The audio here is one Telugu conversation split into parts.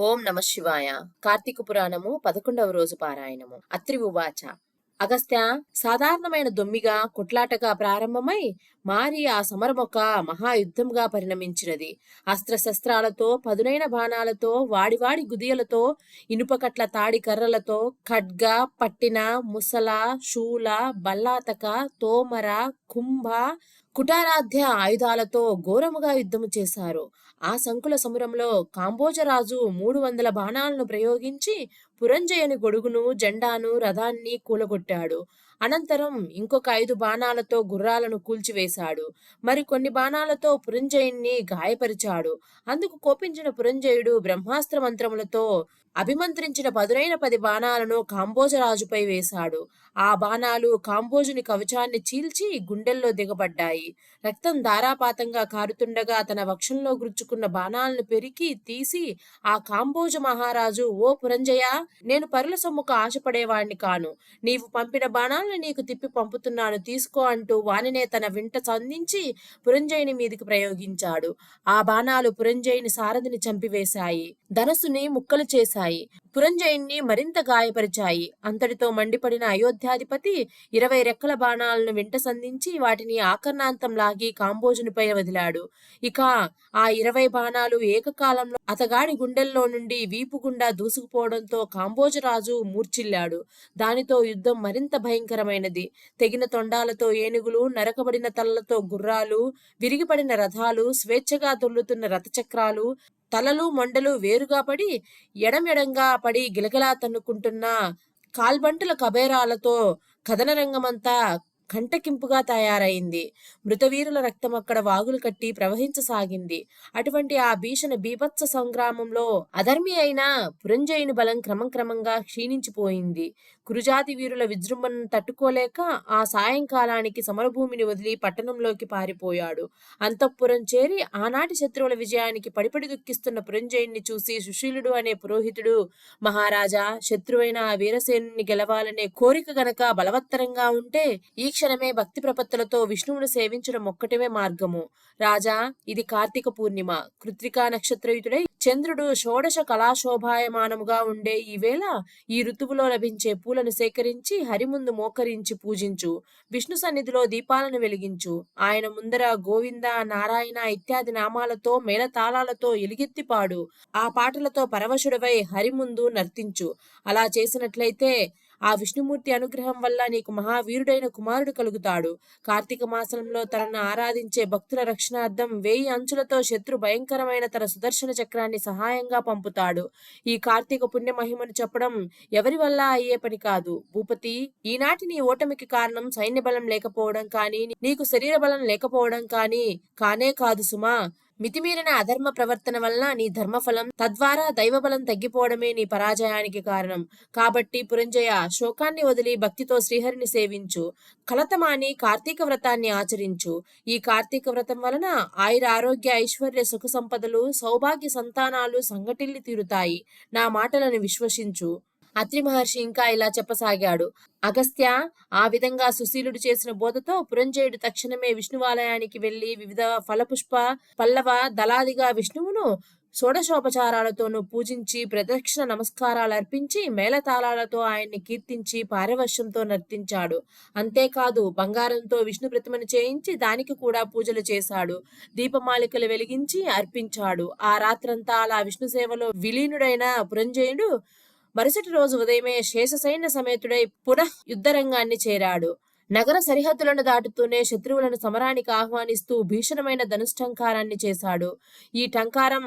ఓం నమ శివాయ. కార్తీక పురాణము పదకొండవ రోజు పారాయణము. అత్రి ఉవాచ. అగస్త్య సాధారణమైన దొమ్మిగా కొట్లాటగా ప్రారంభమై మారి ఆ సమరమొక మహాయుద్ధంగా పరిణమించినది. అస్త్రశస్త్రాలతో పదునైన బాణాలతో వాడివాడి గుదియలతో ఇనుపకట్ల తాడి కర్రలతో ఖడ్గ పట్టిన ముసల శూల బల్లాతక తోమర కుంభ కుటారాధ్య ఆయుధాలతో ఘోరముగా యుద్ధము చేశారు. ఆ సంకుల సమురంలో కాంబోజరాజు మూడు వందల బాణాలను ప్రయోగించి పురంజయుని గొడుగును జెండాను రథాన్ని కూలగొట్టాడు. అనంతరం ఇంకొక ఐదు బాణాలతో గుర్రాలను కూల్చివేశాడు. మరి కొన్ని బాణాలతో పురంజయుణ్ణి గాయపరిచాడు. అందుకు కోపించిన పురంజయుడు బ్రహ్మాస్త్ర మంత్రములతో అభిమంత్రించిన పదునైన పది బాణాలను కాంబోజరాజుపై వేశాడు. ఆ బాణాలు కాంబోజుని కవచాన్ని చీల్చి గుండెల్లో దిగబడ్డాయి. రక్తం ధారాపాతంగా కారుతుండగా తన వక్షంలో గుచ్చుకున్న బాణాలను పెరికి తీసి ఆ కాంబోజ మహారాజు ఓ పురంజయ నేను పరుల సొమ్ముకు ఆశపడేవాణ్ణి కాను. నీవు పంపిన బాణాలను నీకు తిప్పి పంపుతున్నాను. తీసుకో అంటూ వానినే తన వింట సంధించి పురంజయుని మీదికి ప్రయోగించాడు. ఆ బాణాలు పురంజయుని సారథిని చంపివేశాయి. ధనస్సుని ముక్కలు చేశాయి. చేశాయి పురంజయుణ్ణి మరింత గాయపరిచాయి. అంతటితో మండిపడిన అయోధ్యాధిపతి ఇరవై రెక్కల బాణాలను వెంట సంధించి వాటిని ఆకర్ణాంతం లాగి కాంబోజునిపై వదిలాడు. ఇక ఆ ఇరవై బాణాలు ఏకకాలంలో అతగాడి గుండెల్లో నుండి వీపు గుండా దూసుకుపోవడంతో కాంబోజరాజు మూర్చిల్లాడు దానితో యుద్ధం మరింత భయంకరమైనది. తెగిన తొండాలతో ఏనుగులు నరకబడిన తలలతో గుర్రాలు విరిగిపడిన రథాలు స్వేచ్ఛగా దొల్లుతున్న రథచక్రాలు తలలు మొండలు వేరుగా పడి ఎడమెడంగా పడి గిలగిలా తన్నుకుంటున్న కాల్బంటుల కబేరాలతో కథన రంగమంతా కంటకింపుగా తయారైంది. మృతవీరుల రక్తం అక్కడ వాగులు కట్టి ప్రవహించసాగింది. అటువంటి ఆ భీషణ బీభత్స సంగ్రామంలో అధర్మి అయిన పురంజయుని బలం క్రమం క్రమంగా క్షీణించిపోయింది. కురుజాతి వీరుల విజృంభణను తట్టుకోలేక ఆ సాయంకాలానికి సమరభూమిని వదిలి పట్టణంలోకి పారిపోయాడు. అంతఃపురం చేరి ఆనాటి శత్రువుల విజయానికి పడిపడి దుఃఖిస్తున్న పురంజయుణ్ణి చూసి సుశీలుడు అనే పురోహితుడు మహారాజా శత్రువైన ఆ వీరసేనుని గెలవాలనే కోరిక గనక బలవత్తరంగా ఉంటే ఈ క్షణమే భక్తి ప్రపత్తులతో విష్ణువును సేవించడం ఒక్కటమే మార్గము. రాజా ఇది కార్తీక పూర్ణిమ. కృత్రికా నక్షత్రయుతుడై చంద్రుడు షోడశ కళాశోభాయమానముగా ఉండే ఈ వేళ ఈ ఋతువులో లభించే పూలను సేకరించి హరిముందు మోకరించి పూజించు. విష్ణు సన్నిధిలో దీపాలను వెలిగించు. ఆయన ముందర గోవింద నారాయణ ఇత్యాది నామాలతో మేళతాళాలతో ఎలుగెత్తి పాడు. ఆ పాటలతో పరవశుడవై హరిముందు నర్తించు. అలా చేసినట్లయితే ఆ విష్ణుమూర్తి అనుగ్రహం వల్ల నీకు మహావీరుడైన కుమారుడు కలుగుతాడు. కార్తీక మాసంలో తనను ఆరాధించే భక్తుల రక్షణార్థం వేయి అంచులతో శత్రు భయంకరమైన తన సుదర్శన చక్రాన్ని సహాయంగా పంపుతాడు. ఈ కార్తీక పుణ్య మహిమను చెప్పడం ఎవరి వల్ల అయ్యే పని కాదు. భూపతి ఈనాటి నీ ఓటమికి కారణం సైన్య బలం లేకపోవడం కానీ నీకు శరీర బలం లేకపోవడం కానీ కానే కాదు సుమా. మితిమీరిన అధర్మ ప్రవర్తన వలన నీ ధర్మఫలం తద్వారా దైవబలం తగ్గిపోవడమే నీ పరాజయానికి కారణం. కాబట్టి పురంజయ శోకాన్ని వదిలి భక్తితో శ్రీహరిని సేవించు. కలతమాని కార్తీక వ్రతాన్ని ఆచరించు. ఈ కార్తీక వ్రతం వలన ఆయుర ఆరోగ్య ఐశ్వర్య సుఖ సంపదలు సౌభాగ్య సంతానాలు సంఘటిల్లి తీరుతాయి. నా మాటలను విశ్వసించు. అత్రి మహర్షి ఇంకా ఇలా చెప్పసాగాడు. అగస్త్య ఆ విధంగా సుశీలుడు చేసిన బోధతో పురంజయుడు తక్షణమే విష్ణువాలయానికి వెళ్ళి వివిధ ఫలపుష్ప పల్లవ దళాదిగా విష్ణువును షోడశోపచారాలతోనూ పూజించి ప్రదక్షిణ నమస్కారాలు అర్పించి మేళతాళాలతో ఆయన్ని కీర్తించి పారవశ్యంతో నర్తించాడు. అంతేకాదు బంగారంతో విష్ణు ప్రతిమను చేయించి దానికి కూడా పూజలు చేశాడు. దీపమాలికలు వెలిగించి అర్పించాడు. ఆ రాత్రంతా అలా విష్ణు సేవలో విలీనుడైన పురంజయుడు మరుసటి రోజు ఉదయమే శేష సైన్య సమేతుడై పునః యుద్ధరంగాన్ని చేరాడు. నగర సరిహద్దులను దాటుతూనే శత్రువులను సమరానికి ఆహ్వానిస్తూ భీషణమైన ధనుష్టంకారాన్ని చేశాడు. ఈ టంకారం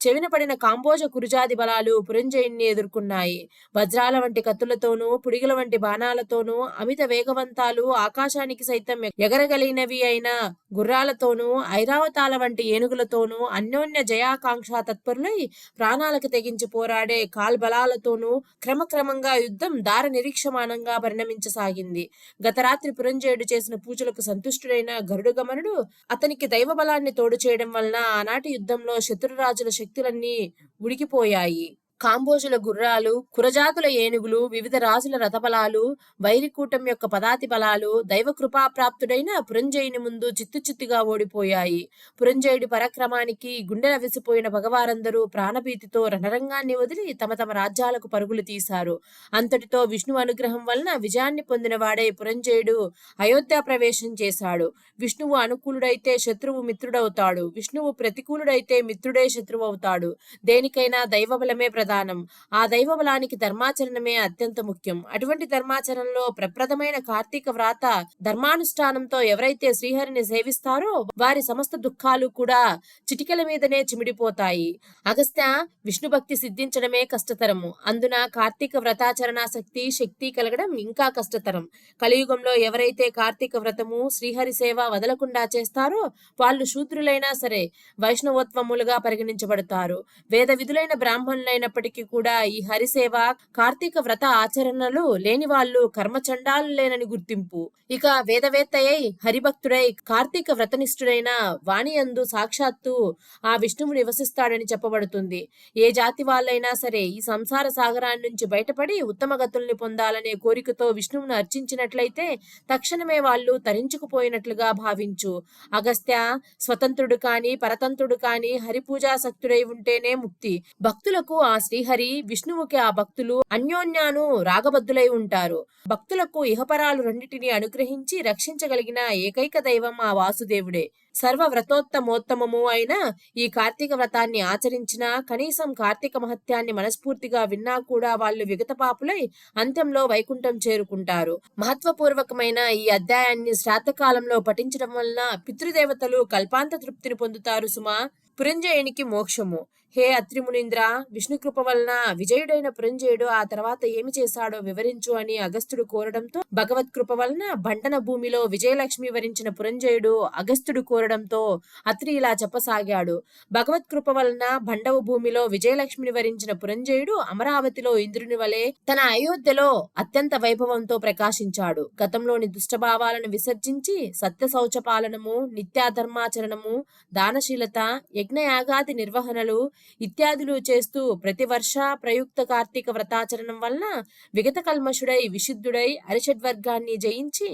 చెవిన పడిన కాంబోజ కురుజాది బలాలు పురంజయుణ్ణి ఎదుర్కొన్నాయి. వజ్రాల వంటి కత్తులతోనూ పుడిగల వంటి బాణాలతోనూ అమిత వేగవంతాలు ఆకాశానికి సైతం ఎగరగలిగినవి అయిన గుర్రాలతోనూ ఐరావతాల వంటి ఏనుగులతోనూ అన్యోన్య జయాకాంక్ష తత్పరులై ప్రాణాలకు తెగించి పోరాడే కాల్బలాలతోనూ క్రమక్రమంగా యుద్ధం దార నిరీక్షమానంగా పరిణమించసాగింది. గత రాత్రి పురంజయుడు చేసిన పూజలకు సంతుష్టుడైన గరుడుగమనుడు అతనికి దైవ బలాన్ని తోడు చేయడం వలన ఆనాటి యుద్ధంలో శత్రురాజుల శక్తులన్నీ ఉడికిపోయాయి. కాంబోజుల గుర్రాలు కురజాతుల ఏనుగులు వివిధ రాజుల రథబలాలు వైరికూటం యొక్క పదాతి బలాలు దైవకృపాప్రాప్తుడైన పురంజయుని ముందు చిత్తు చిత్తుగా ఓడిపోయాయి. పురంజయుడి పరక్రమానికి గుండెల విసిపోయిన భగవారందరూ ప్రాణభీతితో రణరంగాన్ని వదిలి తమ తమ రాజ్యాలకు పరుగులు తీశారు. అంతటితో విష్ణు అనుగ్రహం వలన విజయాన్ని పొందిన వాడే పురంజయుడు అయోధ్య ప్రవేశం చేశాడు. విష్ణువు అనుకూలుడైతే శత్రువు మిత్రుడవుతాడు. విష్ణువు ప్రతికూలుడైతే మిత్రుడే శత్రువు అవుతాడు దేనికైనా దైవబలమే ప్రధాన ఆ దైవ బలానికి ధర్మాచరణమే అత్యంత ముఖ్యం. అటువంటి ధర్మాచరణలో ప్రప్రదమైన కార్తీక వ్రాత ధర్మానుష్ఠానంతో ఎవరైతే శ్రీహరిని సేవిస్తారో వారి సమస్త దుఃఖాలు కూడా చిటికల మీదనే చిమిడిపోతాయి. అగస్త్య విష్ణు భక్తి సిద్ధించడమే కష్టతరము. అందున కార్తీక వ్రతాచరణ శక్తి శక్తి కలగడం ఇంకా కష్టతరం. కలియుగంలో ఎవరైతే కార్తీక వ్రతము శ్రీహరి సేవ వదలకుండా చేస్తారో వాళ్ళు శూద్రులైనా సరే వైష్ణవోత్వములుగా పరిగణించబడతారు. వేద విధులైన బ్రాహ్మణులైనప్పటికీ కూడా ఈ హరిసేవ కార్తీక వ్రత ఆచరణలు లేని వాళ్ళు కర్మచండాలు లేనని గుర్తింపు. ఇక వేదవేత్తయై హరిభక్తుడై కార్తీక వ్రతనిష్ఠుడైన వాణియందు సాక్షాత్తు ఆ విష్ణువు నివసిస్తాడని చెప్పబడుతుంది. ఏ జాతి వాళ్ళైనా సరే ఈ సంసార సాగరాన్ని నుంచి బయటపడి ఉత్తమ గతుల్ని పొందాలనే కోరికతో విష్ణువును అర్చించినట్లయితే తక్షణమే వాళ్ళు తరించుకుపోయినట్లుగా భావించు. అగస్త్య స్వతంత్రుడు కాని పరతంత్రుడు కాని హరిపూజాసక్తుడై ఉంటేనే ముక్తి. భక్తులకు ఆ శ్రీహరి విష్ణువుకి ఆ భక్తులు అన్యోన్యాను రాగబద్దులై ఉంటారు. భక్తులకు ఇహపరాలు రెండిటిని అనుగ్రహించి రక్షించగలిగిన ఏకైక దైవం ఆ వాసుదేవుడే. సర్వ వ్రతోత్తమోత్తమము అయిన ఈ కార్తీక వ్రతాన్ని ఆచరించినా కనీసం కార్తీక మహత్యాన్ని మనస్ఫూర్తిగా విన్నా కూడా వాళ్ళు విగతపాపులై అంత్యంలో వైకుంఠం చేరుకుంటారు. మహత్వపూర్వకమైన ఈ అధ్యాయాన్ని శ్రాతకాలంలో పఠించడం వలన పితృదేవతలు కల్పాంత తృప్తిని పొందుతారు సుమా. పురంజయునికి మోక్షము. హే అత్రిమునీంద్ర విష్ణుకృప వలన విజయుడైన పురంజయుడు ఆ తర్వాత ఏమి చేశాడో వివరించు అని అగస్త్యుడు కోరడంతో భగవత్ కృప వలన బంటన భూమిలో విజయలక్ష్మి వరించిన పురంజయుడు అగస్త్యుడు కోరడంతో అత్రి ఇలా చెప్పసాగాడు. భగవత్ కృప వలన భండవ భూమిలో విజయలక్ష్మిని వరించిన పురంజయుడు అమరావతిలో ఇంద్రుని వలె తన అయోధ్యలో అత్యంత వైభవంతో ప్రకాశించాడు. గతంలోని దుష్టభావాలను విసర్జించి సత్య శౌచ పాలనము నిత్యాధర్మాచరణము దానశీలత యజ్ఞయాగాది నిర్వహణలు ఇత్యాదులు చేస్తూ ప్రతి వర్ష ప్రయుక్త కార్తీక వ్రతాచరణం వలన విగత కల్మషుడై విశుద్ధుడై అరిషడ్వర్గాన్ని జయించి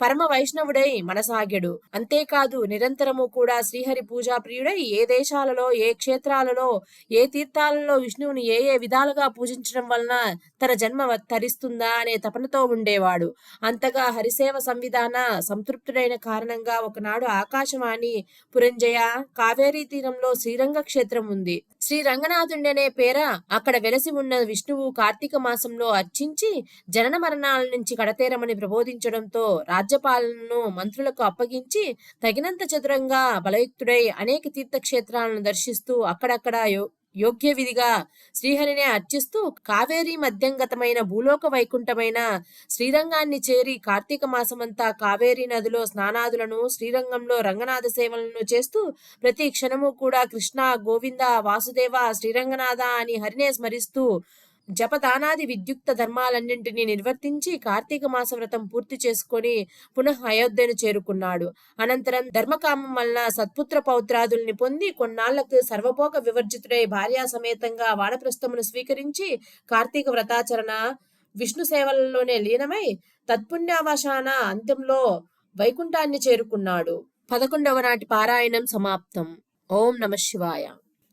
పరమ వైష్ణవుడై మనసాగెడు. అంతేకాదు నిరంతరము కూడా శ్రీహరి పూజా ప్రియుడై ఏ దేశాలలో ఏ క్షేత్రాలలో ఏ తీర్థాలలో విష్ణువుని ఏ ఏ విధాలుగా పూజించడం వలన తన జన్మ తరిస్తుందా అనే తపనతో ఉండేవాడు. అంతగా హరిసేవ సంవిధాన సంతృప్తుడైన కారణంగా ఒకనాడు ఆకాశవాణి పురంజయ కావేరీ తీరంలో శ్రీరంగ క్షేత్రం ఉంది. శ్రీ రంగనాథుండనే పేర అక్కడ వెలసి ఉన్న విష్ణువు కార్తీక మాసంలో అర్చించి జనన మరణాల నుంచి కడతేరమని ప్రబోధించడంతో రాజ్యపాలనను మంత్రులకు అప్పగించి తగినంత చతురంగా బలయుక్తుడై అనేక తీర్థక్షేత్రాలను దర్శిస్తూ అక్కడక్కడ యోగ్య విధిగా శ్రీహరినే అర్చిస్తూ కావేరీ మధ్యంగతమైన భూలోక వైకుంఠమైన శ్రీరంగాన్ని చేరి కార్తీక మాసమంతా కావేరీ నదిలో స్నానాదులను శ్రీరంగంలో రంగనాథ సేవలను చేస్తూ ప్రతి క్షణము కూడా కృష్ణ గోవింద వాసుదేవ శ్రీరంగనాథ అని హరినే స్మరిస్తూ జపదానాది విద్యుక్త ధర్మాలన్నింటినీ నిర్వర్తించి కార్తీక మాస వ్రతం పూర్తి చేసుకొని పునః అయోధ్యను చేరుకున్నాడు. అనంతరం ధర్మకామం వలన సత్పుత్ర పౌత్రాదుల్ని పొంది కొన్నాళ్ళకు సర్వభోగ వివర్జితుడై భార్యా సమేతంగా వానప్రస్థమును స్వీకరించి కార్తీక వ్రతాచరణ విష్ణు సేవలలోనే లీనమై తత్పుణ్యావశాన అంత్యంలో వైకుంఠాన్ని చేరుకున్నాడు. పదకొండవ నాటి పారాయణం సమాప్తం. ఓం నమ శివాయ.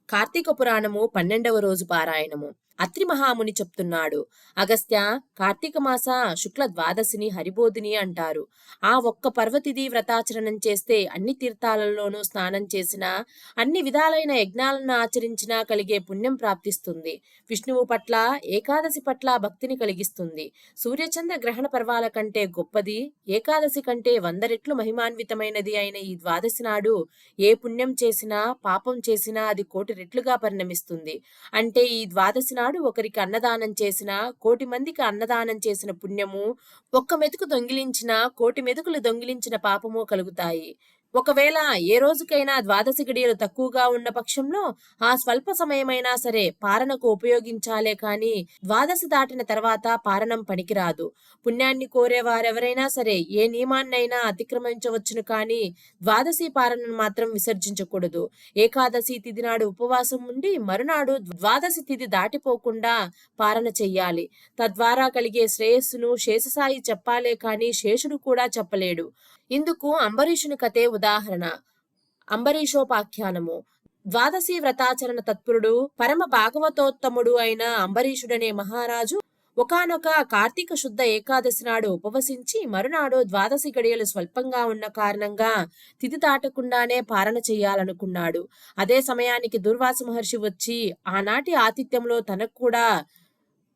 కార్తీక పురాణము పన్నెండవ రోజు పారాయణము. అత్రి మహాముని చెప్తున్నాడు. అగస్త్య కార్తీక మాస శుక్ల ద్వాదశిని హరిబోధిని అంటారు. ఆ ఒక్క పర్వతిది వ్రతాచరణం చేస్తే అన్ని తీర్థాలలోనూ స్నానం చేసినా అన్ని విధాలైన యజ్ఞాలను ఆచరించినా కలిగే పుణ్యం ప్రాప్తిస్తుంది. విష్ణువు పట్ల ఏకాదశి పట్ల భక్తిని కలిగిస్తుంది. సూర్యచంద్ర గ్రహణ పర్వాల కంటే గొప్పది ఏకాదశి కంటే వంద రెట్లు మహిమాన్వితమైనది అయిన ఈ ద్వాదశి నాడు ఏ పుణ్యం చేసినా పాపం చేసినా అది కోటి రెట్లుగా పరిణమిస్తుంది. అంటే ఈ ద్వాదశి నాడు ఒకరికి అన్నదానం చేసిన కోటి మందికి అన్నదానం చేసిన పుణ్యము ఒక్క మెతుకు దొంగిలించిన కోటి మెతుకులు దొంగిలించిన పాపము కలుగుతాయి. ఒకవేళ ఏ రోజుకైనా ద్వాదశి గడియలు తక్కువగా ఉన్న పక్షంలో ఆ స్వల్ప సమయమైనా సరే పారణకు ఉపయోగించాలే కాని ద్వాదశి దాటిన తర్వాత పారణం పనికిరాదు. పుణ్యాన్ని కోరే వారెవరైనా సరే ఏ నియమాన్నైనా అతిక్రమించవచ్చును కాని ద్వాదశి పారణను మాత్రం విసర్జించకూడదు. ఏకాదశి తిథి నాడు ఉపవాసం ఉండి మరునాడు ద్వాదశి తిథి దాటిపోకుండా పారణ చెయ్యాలి. తద్వారా కలిగే శ్రేయస్సును శేషసాయి చెప్పాలే కాని శేషుడు కూడా చెప్పలేడు. ఇందుకు అంబరీషుని కథే ఉదాహరణ. అంబరీషోపాఖ్యానము. ద్వాదశి వ్రతాచరణ తత్పరుడు పరమ భాగవతోత్తముడు అయిన అంబరీషుడనే మహారాజు ఒకానొక కార్తీక శుద్ధ ఏకాదశి నాడు ఉపవసించి మరునాడు ద్వాదశి గడియలు స్వల్పంగా ఉన్న కారణంగా తిథి దాటకుండానే పారణ చెయ్యాలనుకున్నాడు అదే సమయానికి దుర్వాస మహర్షి వచ్చి ఆనాటి ఆతిథ్యంలో తనకు కూడా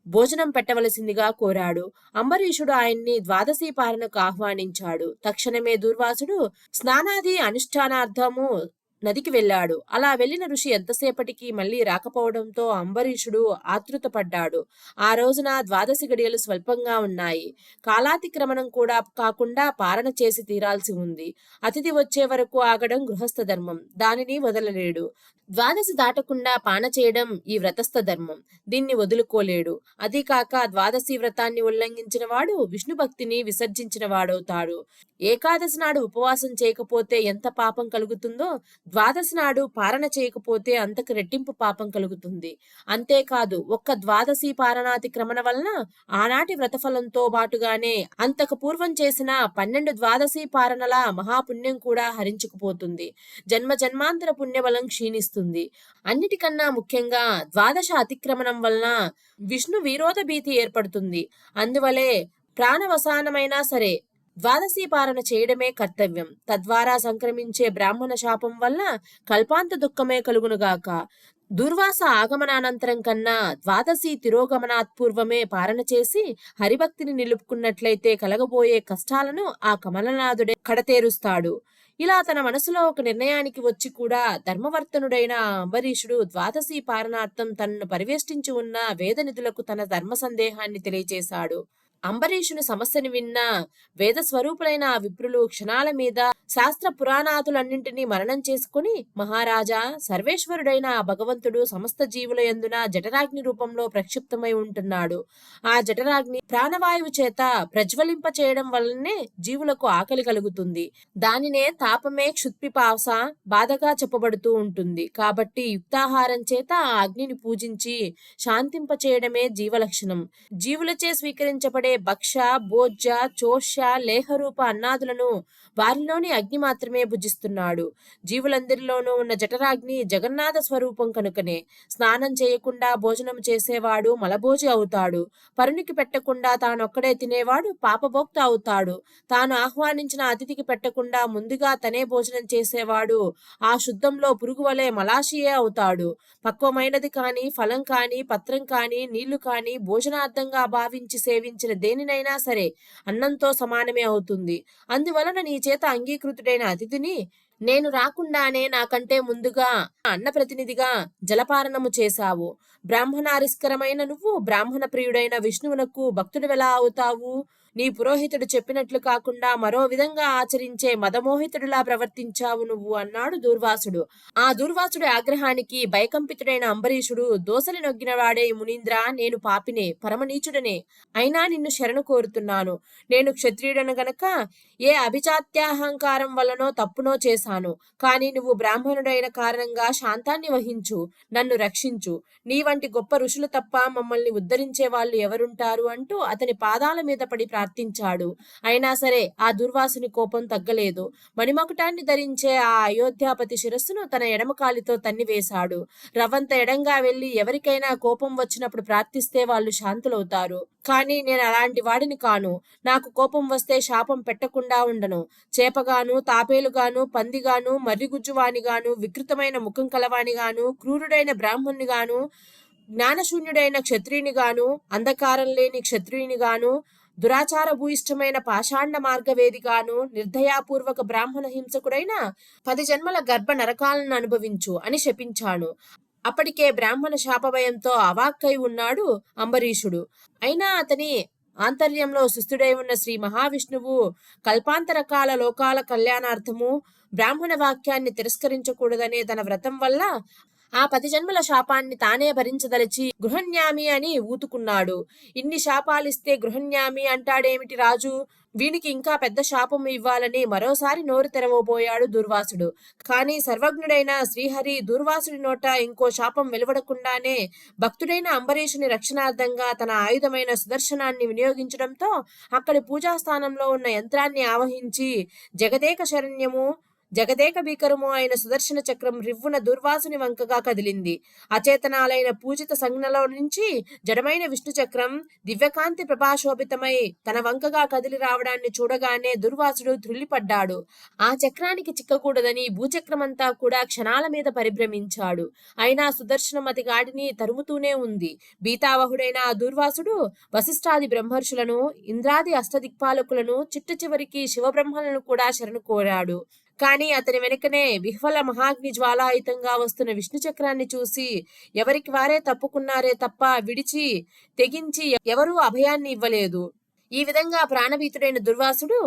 భోజనం పెట్టవలసిందిగా కోరాడు. అంబరీషుడు ఆయన్ని ద్వాదశీ పాలనకు ఆహ్వానించాడు. తక్షణమే దుర్వాసుడు స్నానాది అనుష్ఠానార్థము నదికి వెళ్ళాడు. అలా వెళ్ళిన ఋషి ఎంతసేపటికి మళ్ళీ రాకపోవడంతో అంబరీషుడు ఆతృతపడ్డాడు ఆ రోజున ద్వాదశి గడియలు స్వల్పంగా ఉన్నాయి. కాలాతిక్రమణం కూడా కాకుండా పారణ చేసి తీరాల్సి ఉంది. అతిథి వచ్చే వరకు ఆగడం గృహస్థ ధర్మం. దానిని వదలలేడు. ద్వాదశి దాటకుండా పాన చేయడం ఈ వ్రతస్థ ధర్మం. దీన్ని వదులుకోలేడు. అదీ కాక ద్వాదశి వ్రతాన్ని ఉల్లంఘించిన వాడు విష్ణు భక్తిని విసర్జించిన వాడవుతాడు. ఏకాదశి నాడు ఉపవాసం చేయకపోతే ఎంత పాపం కలుగుతుందో ద్వాదశి నాడు పారణ చేయకపోతే అంతకు రెట్టింపు పాపం కలుగుతుంది. అంతేకాదు ఒక్క ద్వాదశి పారణాతిక్రమణ వలన ఆనాటి వ్రతఫలంతో బాటుగానే అంతకు పూర్వం చేసిన పన్నెండు ద్వాదశి పారణల మహాపుణ్యం కూడా హరించుకుపోతుంది. జన్మ జన్మాంతర పుణ్యబలం క్షీణిస్తుంది. అన్నిటికన్నా ముఖ్యంగా ద్వాదశ అతిక్రమణం వలన విష్ణు విరోధ భీతి ఏర్పడుతుంది. అందువలే ప్రాణవసానమైనా సరే ద్వాదశీ పాలన చేయడమే కర్తవ్యం. తద్వారా సంక్రమించే బ్రాహ్మణ శాపం వల్ల కల్పాంత దుఃఖమే కలుగునుగాక. దుర్వాస ఆగమనానంతరం కన్నా ద్వాదశి తిరోగమనాత్ పూర్వమే చేసి హరిభక్తిని నిలుపుకున్నట్లయితే కలగబోయే కష్టాలను ఆ కమలనాథుడే కడతేరుస్తాడు. ఇలా తన మనసులో ఒక నిర్ణయానికి వచ్చి కూడా ధర్మవర్తనుడైన అంబరీషుడు ద్వాదశి పారణార్థం తనను పరివేష్టించి ఉన్న వేదనిధులకు తన ధర్మ సందేహాన్ని తెలియజేశాడు. అంబరీషుని సమస్యను విన్న వేద స్వరూపులైన ఆ విప్రులు క్షణాల మీద శాస్త్ర పురాణాతులన్నింటినీ మరణం చేసుకుని మహారాజా సర్వేశ్వరుడైన ఆ భగవంతుడు సమస్త జీవుల ఎందున జఠరాగ్ని రూపంలో ప్రక్షిప్తమై ఉంటున్నాడు. ఆ జఠరాగ్ని ప్రాణవాయువు చేత ప్రజ్వలింప చేయడం వల్లనే జీవులకు ఆకలి కలుగుతుంది. దానినే తాపమే క్షుత్పిపాస బాధగా చెప్పబడుతూ ఉంటుంది. కాబట్టి యుక్తాహారం చేత ఆ అగ్నిని పూజించి శాంతింప చేయడమే జీవలక్షణం. జీవులచే స్వీకరించబడే భక్ష భోజ్య చోష లేహరూప అన్నాదులను వారిలోని అగ్ని మాత్రమే భుజిస్తున్నాడు. జీవులందరిలోనూ ఉన్న జఠరాగ్ని జగన్నాథ స్వరూపం కనుకనే స్నానం చేయకుండా భోజనం చేసేవాడు మలభోజి అవుతాడు. పరునికి పెట్టకుండా తానొక్కడే తినేవాడు పాపభోక్త అవుతాడు. తాను ఆహ్వానించిన అతిథికి పెట్టకుండా ముందుగా తనే భోజనం చేసేవాడు ఆ శుద్ధంలో పురుగు వలె మలాషియే అవుతాడు. పక్వమైనది కాని ఫలం కాని పత్రం కాని నీళ్ళు కాని భోజనార్థంగా భావించి సేవించిన దేనినైనా సరే అన్నంతో సమానమే అవుతుంది. అందువలన నీ చేత అంగీకృతుడైన అతిథిని నేను రాకుండానే నాకంటే ముందుగా అన్న ప్రతినిధిగా జలపారణము చేశావు. బ్రాహ్మణారిస్కరమైన నువ్వు బ్రాహ్మణ ప్రియుడైన విష్ణువునకు భక్తుడివెలా అవుతావు? నీ పురోహితుడు చెప్పినట్లు కాకుండా మరో విధంగా ఆచరించే మదమోహితుడిలా ప్రవర్తించావు నువ్వు అన్నాడు దూర్వాసుడు. ఆ దూర్వాసుడి ఆగ్రహానికి భయకంపితుడైన అంబరీషుడు దోసలి నొగ్గిన వాడే మునీంద్ర నేను పాపినే పరమనీచుడనే. అయినా నిన్ను శరణు కోరుతున్నాను. నేను క్షత్రియుడను గనక ఏ అభిజాత్యాహంకారం వల్లనో తప్పునో చేశాను. కాని నువ్వు బ్రాహ్మణుడైన కారణంగా శాంతాన్ని వహించు నన్ను రక్షించు. నీ వంటి గొప్ప ఋషులు తప్ప మమ్మల్ని ఉద్ధరించే వాళ్ళు ఎవరుంటారు అంటూ అతని పాదాల మీద పడి ప్రార్థించాడు. అయినా సరే ఆ దుర్వాసుని కోపం తగ్గలేదు. మణిమకుటాన్ని ధరించే ఆ అయోధ్యాపతి శిరస్సును తన ఎడమ కాలితో తన్నివేశాడు. రవంత ఎడంగా వెళ్ళి ఎవరికైనా కోపం వచ్చినప్పుడు ప్రార్థిస్తే వాళ్ళు శాంతులవుతారు. కానీ నేను అలాంటి వాడిని కాను. నాకు కోపం వస్తే శాపం పెట్టకుండా ఉండను. చేపగాను తాపేలుగాను పందిగాను మర్రిగుజ్జువానిగాను వికృతమైన ముఖం కలవానిగాను క్రూరుడైన బ్రాహ్మణునిగాను జ్ఞానశూన్యుడైన క్షత్రియునిగాను అంధకారం లేని క్షత్రియునిగాను దురాచార భూయిష్టమైన పాషాండ మార్గవేదిగాను నిర్దయాపూర్వక బ్రాహ్మణ హింసకుడైన పది జన్మల గర్భ నరకాలను అనుభవించు అని శపించాను అప్పటికే బ్రాహ్మణ శాపభయంతో అవాక్కై ఉన్నాడు అంబరీషుడు. అయినా అతని ఆంతర్యంలో సుస్థుడై ఉన్న శ్రీ మహావిష్ణువు కల్పాంతరకాల లోకాల కళ్యాణార్థము బ్రాహ్మణ వాక్యాన్ని తిరస్కరించకూడదనే తన వ్రతం వల్ల ఆ పది జన్మల శాపాన్ని తానే భరించదలిచి గృహన్యామి అని ఊతుకున్నాడు. ఇన్ని శాపాలిస్తే గృహన్యామి అంటాడేమిటి రాజు? వీనికి ఇంకా పెద్ద శాపం ఇవ్వాలని మరోసారి నోరు తెరవబోయాడు దుర్వాసుడు. కానీ సర్వజ్ఞుడైన శ్రీహరి దుర్వాసుడి నోట ఇంకో శాపం వెలువడకుండానే భక్తుడైన అంబరీషుని రక్షణార్థంగా తన ఆయుధమైన సుదర్శనాన్ని వినియోగించడంతో అక్కడి పూజాస్థానంలో ఉన్న యంత్రాన్ని ఆవహించి జగదేక శరణ్యము జగదేక భీకరము అయిన సుదర్శన చక్రం రివ్వున దుర్వాసుని వంకగా కదిలింది. అచేతనాలైన పూజిత సంజ్ఞలో నుంచి జడమైన విష్ణు చక్రం దివ్యకాంతి ప్రభాశోభితమై తన వంకగా కదిలి రావడాన్ని చూడగానే దుర్వాసుడు త్రుల్లిపడ్డాడు ఆ చక్రానికి చిక్కకూడదని భూచక్రమంతా కూడా క్షణాల మీద పరిభ్రమించాడు. అయినా సుదర్శనం అతి గాడిని తరుముతూనే ఉంది. బీతావహుడైన ఆ దుర్వాసుడు వశిష్ఠాది బ్రహ్మర్షులను ఇంద్రాది అష్టదిక్పాలకులను చిట్ట చివరికి శివబ్రహ్మలను కూడా శరణు కోరాడు. కానీ అతని వెనుకనే విహ్వల మహాగ్ని జ్వాలాయుతంగా వస్తున్న విష్ణు చక్రాన్ని చూసి ఎవరికి వారే తప్పుకున్నారే తప్ప విడిచి తెగించి ఎవరూ అభయాన్ని ఇవ్వలేదు. ఈ విధంగా ప్రాణభీతుడైన దుర్వాసుడు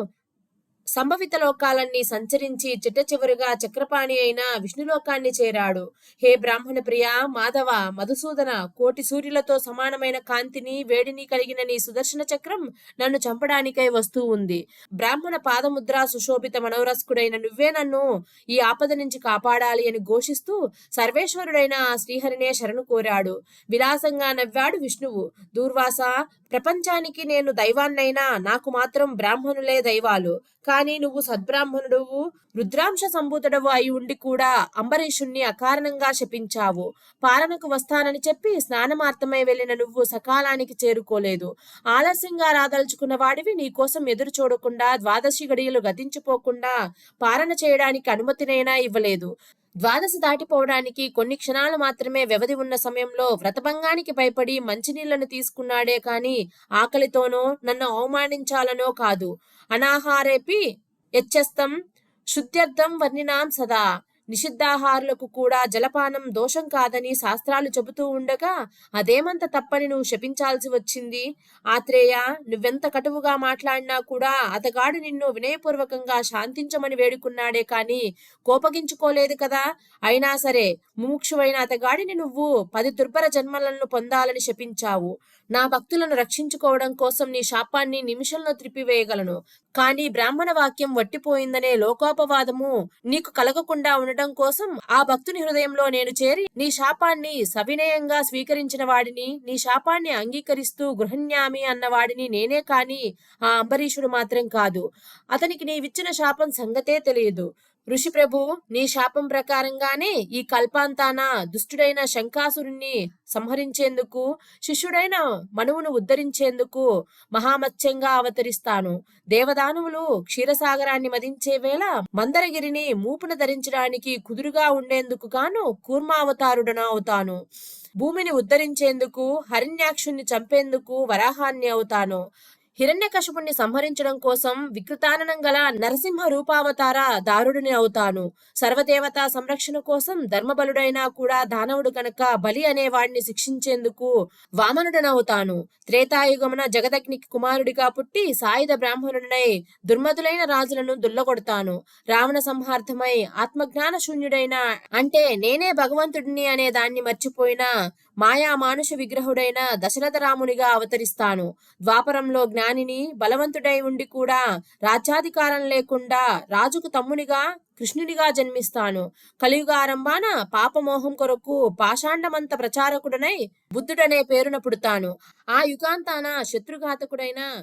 సంభవిత లోకాలన్నీ సంచరించి చిట్ట చివరిగా చక్రపాణి అయిన విష్ణులోకాన్ని చేరాడు. హే బ్రాహ్మణ ప్రియ మాధవ మధుసూదన కోటి సూర్యులతో సమానమైన కాంతిని వేడిని కలిగిన నీ సుదర్శన చక్రం నన్ను చంపడానికై వస్తూ ఉంది. బ్రాహ్మణ పాదముద్ర సుశోభిత మనోరస్కుడైన నువ్వే నన్ను ఈ ఆపద నుంచి కాపాడాలి అని ఘోషిస్తూ సర్వేశ్వరుడైన శ్రీహరినే శరణు కోరాడు. విలాసంగా నవ్వాడు విష్ణువు. దూర్వాస ప్రపంచానికి నేను దైవాన్నైనా నాకు మాత్రం బ్రాహ్మణులే దైవాలు. కానీ నువ్వు సద్బ్రాహ్మణుడువు రుద్రాంశ సంభూతుడవు అయి ఉండి కూడా అంబరీషుణ్ణి అకారణంగా శపించావు. పాలనకు వస్తానని చెప్పి స్నానమార్థమై వెళ్ళిన నువ్వు సకాలానికి చేరుకోలేదు. ఆలస్యంగా రాదలుచుకున్న వాడివి నీకోసం ఎదురు చూడకుండా ద్వాదశి గడియలు గతించిపోకుండా పాలన చేయడానికి అనుమతినైనా ఇవ్వలేదు. ద్వాదశి దాటిపోవడానికి కొన్ని క్షణాలు మాత్రమే వ్యవధి ఉన్న సమయంలో వ్రతభంగానికి భయపడి మంచినీళ్ళను తీసుకున్నాడే కాని ఆకలితోనో నన్ను అవమానించాలనో కాదు. అనాహారేపి యచ్చస్తం శుద్ధ్యర్థం వర్ణినాం సదా. నిషిద్ధాహారులకు కూడా జలపానం దోషం కాదని శాస్త్రాలు చెబుతూ ఉండగా అదేమంత తప్పని నువ్వు శపించాల్సి వచ్చింది? ఆత్రేయ నువ్వెంత కటువుగా మాట్లాడినా కూడా అతగాడు నిన్ను వినయపూర్వకంగా శాంతించమని వేడుకున్నాడే కాని కోపగించుకోలేదు కదా? అయినా సరే ముముక్షువైన అతగాడిని నువ్వు పది దుర్భర జన్మలను పొందాలని శపించావు. నా భక్తులను రక్షించుకోవడం కోసం నీ శాపాన్ని నిమిషంలో త్రిప్పివేయగలను. కానీ బ్రాహ్మణ వాక్యం వట్టిపోయిందనే లోకోపవాదము నీకు కలగకుండా మారడం కోసం ఆ భక్తుని హృదయంలో నేను చేరి నీ శాపాన్ని సవినయంగా స్వీకరించిన వాడిని నీ శాపాన్ని అంగీకరిస్తూ గృహన్యామి అన్న వాడిని నేనే కాని ఆ అంబరీషుడు మాత్రం కాదు. అతనికి నీవిచ్చిన శాపం సంగతే తెలియదు. ఋషి ప్రభు నీ శాపం ప్రకారంగానే ఈ కల్పాంతాన దుష్టుడైన శంకాసురుణ్ణి సంహరించేందుకు శిష్యుడైన మనువును ఉద్ధరించేందుకు మహామత్స్యంగా అవతరిస్తాను. దేవదానువులు క్షీరసాగరాన్ని మదించే వేళ మందరగిరిని మూపున ధరించడానికి కుదురుగా ఉండేందుకు గాను కూర్మావతారుడనవుతాను భూమిని ఉద్ధరించేందుకు హరిణ్యాక్షుణ్ణి చంపేందుకు వరాహాన్ని అవుతాను. హిరణ్యకశపుణ్ణి సంహరించడం కోసం వికృతాననం గల నరసింహ రూపావతార దారుడిని అవుతాను. సర్వదేవతా సంరక్షణ కోసం ధర్మబలుడైనా కూడా దానవుడు కనుక బలి అనేవాడిని శిక్షించేందుకు వామనుడనవుతాను. త్రేతాయుగమున జగదగ్నికి కుమారుడిగా పుట్టి సాయుధ బ్రాహ్మణుడనై దుర్మదులైన రాజులను దుల్లగొడతాను. రావణ సంహార్థమై ఆత్మజ్ఞాన శూన్యుడైన అంటే నేనే భగవంతుడిని అనే దాన్ని మర్చిపోయిన మాయా మానుష విగ్రహుడైన దశరథ రామునిగా అవతరిస్తాను. ద్వాపరంలో జ్ఞానిని బలవంతుడై ఉండి కూడా రాజ్యాధికారం లేకుండా రాజుకు తమ్మునిగా కృష్ణునిగా జన్మిస్తాను. కలియుగారంభాన పాపమోహం కొరకు పాషాండమంత ప్రచారకుడనై బుద్ధుడనే పేరున పుడతాను. ఆ యుగాంతాన శత్రుఘాతకుడైన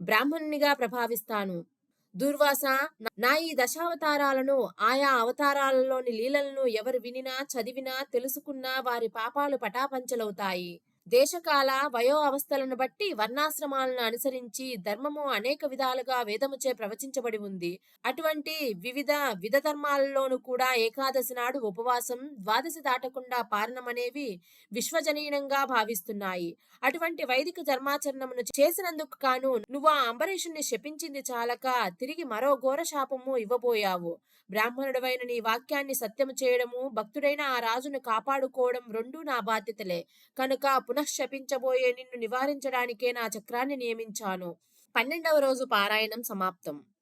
బ్రాహ్మణునిగా ప్రభావిస్తాను. దుర్వాస నా ఈ దశావతారాలను ఆయా అవతారాలలోని లీలలను ఎవరు వినినా చదివినా తెలుసుకున్నా వారి పాపాలు పటాపంచలవుతాయి. దేశకాల వయో అవస్థలను బట్టి వర్ణాశ్రమాలను అనుసరించి ధర్మము అనేక విధాలుగా వేదముచే ప్రవచించబడి ఉంది. అటువంటి వివిధ విధ ధర్మాలలోనూ కూడా ఏకాదశి నాడు ఉపవాసం ద్వాదశి దాటకుండా పారణమనేవి విశ్వజనీయంగా భావిస్తున్నాయి. అటువంటి వైదిక ధర్మాచరణమును చేసినందుకు కాను నువ్వు ఆ అంబరీషుణ్ణి శపించింది చాలక తిరిగి మరో ఘోర శాపము ఇవ్వబోయావు. బ్రాహ్మణుడవైన నీ వాక్యాన్ని సత్యము చేయడము భక్తుడైన ఆ రాజును కాపాడుకోవడం రెండూ నా బాధ్యతలే. కనుక పునఃశపించబోయే నిన్ను నివారించడానికే నా చక్రాన్ని నియమించాను. పన్నెండవ రోజు పారాయణం సమాప్తం.